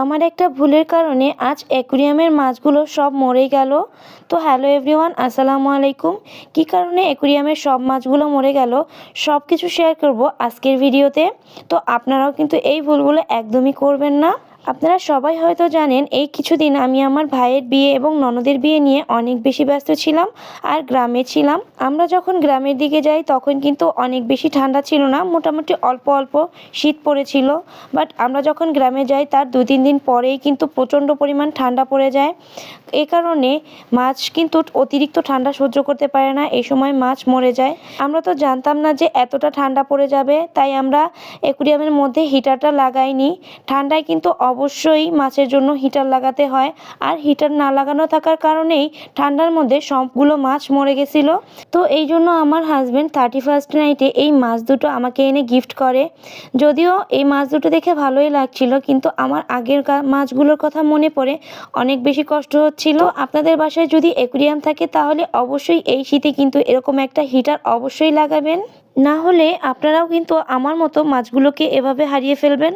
আমার একটা ভুলের কারণে আজ অ্যাকুরিয়ামের মাছগুলো সব মরে গেল। তো হ্যালো এভরিওয়ান, আসসালামু আলাইকুম। কি কারণে অ্যাকুরিয়ামের সব মাছগুলো মরে গেল? সব কিছু শেয়ার করব আজকের ভিডিওতে। তো আপনারাও কিন্তু এই ভুলগুলো একদমই করবেন না। আপনারা সবাই হয়তো জানেন, এই কিছুদিন আমি আমার ভাইয়ের বিয়ে এবং ননদের বিয়ে নিয়ে অনেক বেশি ব্যস্ত ছিলাম আর গ্রামে ছিলাম। আমরা যখন গ্রামের দিকে যাই, তখন কিন্তু অনেক বেশি ঠান্ডা ছিল না, মোটামুটি অল্প অল্প শীত পড়েছিল। বাট আমরা যখন গ্রামে যাই, তার দু তিন দিন পরেই কিন্তু প্রচণ্ড পরিমাণ ঠান্ডা পড়ে যায়। এ কারণে মাছ কিন্তু অতিরিক্ত ঠান্ডা সহ্য করতে পারে না, এই সময় মাছ মরে যায়। আমরা তো জানতাম না যে এতটা ঠান্ডা পড়ে যাবে, তাই আমরা অ্যাকুরিয়ামের মধ্যে হিটারটা লাগাইনি। ঠান্ডায় কিন্তু অবশ্যই মাছের জন্য হিটার লাগাতে হয়। আর হিটার না লাগানো থাকার কারণেই ঠান্ডার মধ্যে সবগুলো মাছ মরে গেছিল। তো এই জন্য আমার হাজব্যান্ড থার্টি ফার্স্ট নাইটে এই মাছ দুটো আমাকে এনে গিফট করে। যদিও এই মাছ দুটো দেখে ভালোই লাগছিল, কিন্তু আমার আগের মাছগুলোর কথা মনে পড়ে। অনেক বেশি কষ্ট হচ্ছিল। আপনাদের বাসায় যদি অ্যাকুরিয়াম থাকে, তাহলে অবশ্যই এই শীতে কিন্তু এরকম একটা হিটার অবশ্যই লাগাবেন। না হলে আপনারাও কিন্তু আমার মতো মাছগুলোকে এভাবে হারিয়ে ফেলবেন।